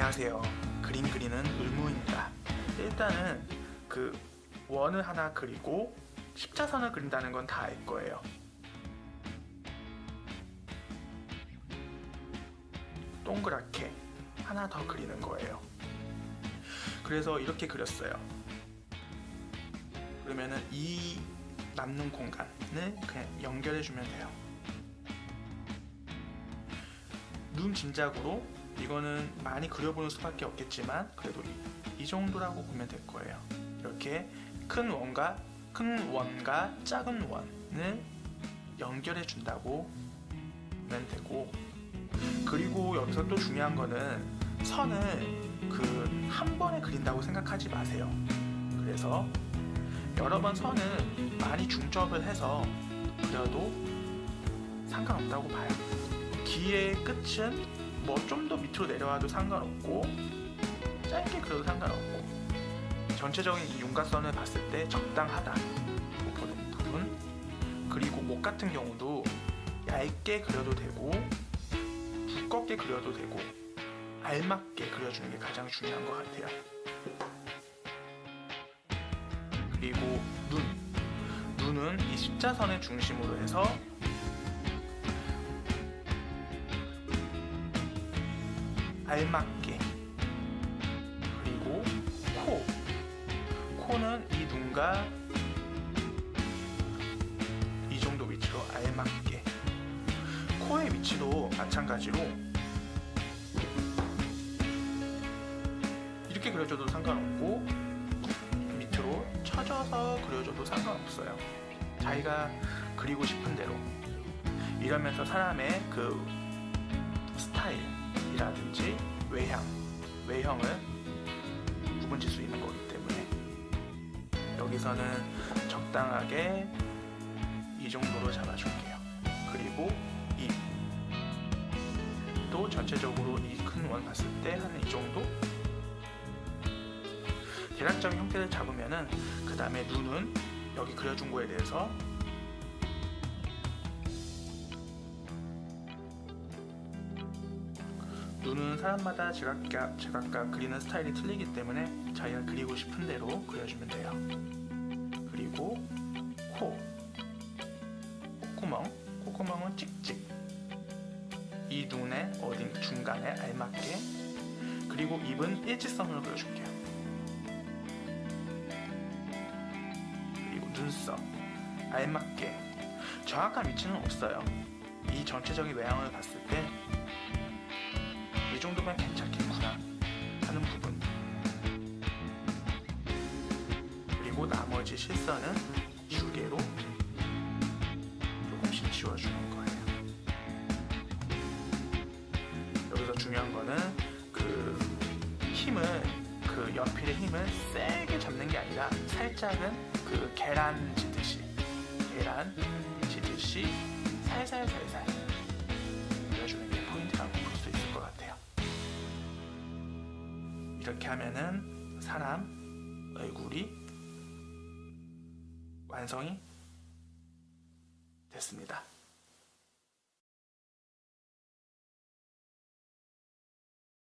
안녕하세요. 그림 그리는 을무입니다. 일단은 그 원을 하나 그리고 십자선을 그린다는 건 다 알 거예요. 동그랗게 하나 더 그리는 거예요. 그래서 이렇게 그렸어요. 그러면은 이 남는 공간을 그냥 연결해 주면 돼요. 눈 짐작으로 이거는 많이 그려보는 수밖에 없겠지만 그래도 이, 이 정도라고 보면 될 거예요. 이렇게 큰 원과 큰 원과 작은 원을 연결해 준다고 보면 되고 그리고 여기서 또 중요한 거는 선을 그 한 번에 그린다고 생각하지 마세요. 그래서 여러 번 선을 많이 중첩을 해서 그려도 상관없다고 봐요. 기의 끝은 뭐 좀 더 밑으로 내려와도 상관없고 짧게 그려도 상관없고 전체적인 이 윤곽선을 봤을 때 적당하다고 보는 부분. 그리고 목 같은 경우도 얇게 그려도 되고 두껍게 그려도 되고 알맞게 그려주는 게 가장 중요한 것 같아요. 그리고 눈. 눈은 이 십자선의 중심으로 해서 알맞게. 그리고 코. 코는 이 눈과 이 정도 위치로 알맞게. 코의 위치도 마찬가지로 이렇게 그려줘도 상관없고 밑으로 쳐져서 그려줘도 상관없어요. 자기가 그리고 싶은 대로. 이러면서 사람의 그 외향, 외형을 구분질 수 있는 거기 때문에 여기서는 적당하게 이 정도로 잡아줄게요. 그리고 이 또 전체적으로 이 큰 원 봤을 때 한 이 정도 대략적인 형태를 잡으면은 그 다음에 눈은 여기 그려준 거에 대해서 눈은 사람마다 제각각, 제각각 그리는 스타일이 틀리기 때문에 자기가 그리고 싶은 대로 그려주면 돼요. 그리고 코, 콧구멍, 콧구멍은 찍찍. 이 눈의 어딘 중간에 알맞게. 그리고 입은 일직선으로 그려줄게요. 그리고 눈썹, 알맞게. 정확한 위치는 없어요. 이 전체적인 외형을 봤을 때 이 정도면 괜찮겠구나 하는 부분. 그리고 나머지 실선은 주개로 조금씩 지워주는 거예요. 여기서 중요한 거는 그 힘을 그 연필의 힘을 세게 잡는 게 아니라 살짝은 그 계란 지듯이 계란 지듯이 살살살살 이렇게 하면은 사람 얼굴이 완성이 됐습니다.